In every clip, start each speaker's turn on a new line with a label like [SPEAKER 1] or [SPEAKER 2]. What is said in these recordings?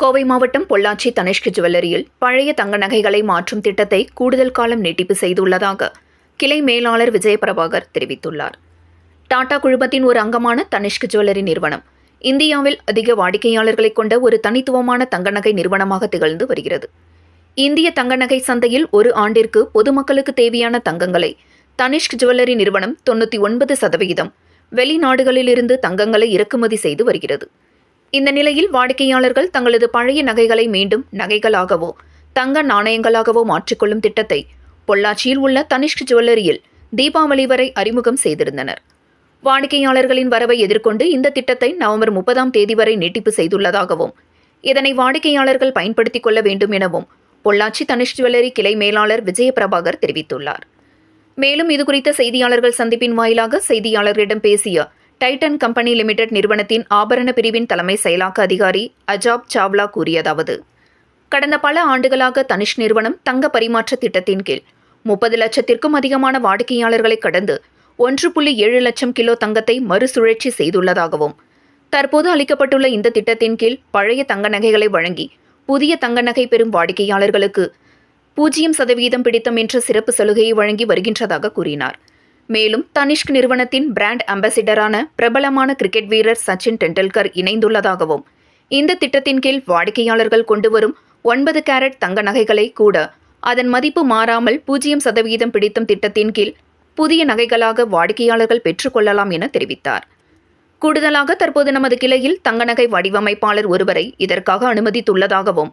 [SPEAKER 1] கோவை மாவட்டம் பொள்ளாச்சி தனிஷ்க் ஜுவல்லரியில் பழைய தங்க நகைகளை மாற்றும் திட்டத்தை கூடுதல் காலம் நீட்டிப்பு செய்துள்ளதாக கிளை மேலாளர் விஜயபிரபாகர் தெரிவித்துள்ளார். டாடா குழுமத்தின் ஒரு அங்கமான தனிஷ்க் ஜுவல்லரி நிறுவனம் இந்தியாவில் அதிக வாடிக்கையாளர்களை கொண்ட ஒரு தனித்துவமான தங்க நகை நிறுவனமாக திகழ்ந்து வருகிறது. இந்திய தங்க நகை சந்தையில் ஒரு ஆண்டிற்கு பொதுமக்களுக்கு தேவையான தங்கங்களை தனிஷ்க் ஜுவல்லரி நிறுவனம் தொண்ணூற்றி ஒன்பது சதவிகிதம் வெளிநாடுகளிலிருந்து தங்கங்களை இறக்குமதி செய்து வருகிறது. இந்த நிலையில் வாடிக்கையாளர்கள் தங்களது பழைய நகைகளை மீண்டும் நகைகளாகவோ தங்க நாணயங்களாகவோ மாற்றிக்கொள்ளும் திட்டத்தை பொள்ளாச்சியில் உள்ள தனிஷ்க் ஜுவல்லரியில் தீபாவளி வரை அறிமுகம் செய்திருந்தனர். வாடிக்கையாளர்களின் வரவை எதிர்கொண்டு இந்த திட்டத்தை நவம்பர் முப்பதாம் தேதி வரை நீட்டிப்பு செய்துள்ளதாகவும் இதனை வாடிக்கையாளர்கள் பயன்படுத்திக் கொள்ள வேண்டும் எனவும் பொள்ளாச்சி தனிஷ் ஜுவல்லரி கிளை மேலாளர் விஜயபிரபாகர் தெரிவித்துள்ளார். மேலும் இதுகுறித்த செய்தியாளர்கள் சந்திப்பின் வாயிலாக செய்தியாளர்களிடம் பேசிய டைட்டன் கம்பெனி லிமிடெட் நிறுவனத்தின் ஆபரண பிரிவின் தலைமை செயலாக்க அதிகாரி அஜாப் சாவ்லா கூறியதாவது கடந்த பல ஆண்டுகளாக தனிஷ் நிறுவனம் தங்க பரிமாற்ற திட்டத்தின் கீழ் முப்பது லட்சத்திற்கும் அதிகமான வாடிக்கையாளர்களை கடந்து ஒன்று புள்ளி ஏழு லட்சம் கிலோ தங்கத்தை மறுசுழற்சி செய்துள்ளதாகவும் தற்போது அளிக்கப்பட்டுள்ள இந்த திட்டத்தின் கீழ் பழைய தங்க நகைகளை வழங்கி புதிய தங்க நகை பெறும் வாடிக்கையாளர்களுக்கு பூஜ்ஜியம் சதவீதம் பிடித்தம் என்ற சிறப்பு சலுகையை வழங்கி வருகின்றதாக கூறினார். மேலும் தனிஷ்க் நிறுவனத்தின் பிராண்ட் அம்பாசிடரான பிரபலமான கிரிக்கெட் வீரர் சச்சின் டெண்டுல்கர் இணைந்துள்ளதாகவும் இந்த திட்டத்தின் கீழ் வாடிக்கையாளர்கள் கொண்டு வரும் ஒன்பது கேரட் தங்க நகைகளை கூட அதன் மதிப்பு மாறாமல் பூஜ்ஜியம் சதவீதம் பிடித்தும் திட்டத்தின் கீழ் புதிய நகைகளாக வாடிக்கையாளர்கள் பெற்றுக்கொள்ளலாம் என தெரிவித்தார். கூடுதலாக தற்போது நமது கிளையில் தங்க நகை வடிவமைப்பாளர் ஒருவரை இதற்காக அனுமதித்துள்ளதாகவும்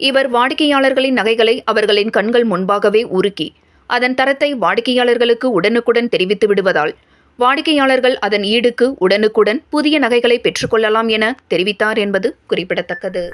[SPEAKER 1] இவர் வாடிக்கையாளர்களின் நகைகளை அவர்களின் கண்கள் முன்பாகவே உருக்கி அதன் தரத்தை வாடிக்கையாளர்களுக்கு உடனுக்குடன் தெரிவித்து விடுவதால் வாடிக்கையாளர்கள் அதன் ஈடுக்கு உடனுக்குடன் புதிய நகைகளை பெற்றுக்கொள்ளலாம் என தெரிவித்தார் என்பது குறிப்பிடத்தக்கது.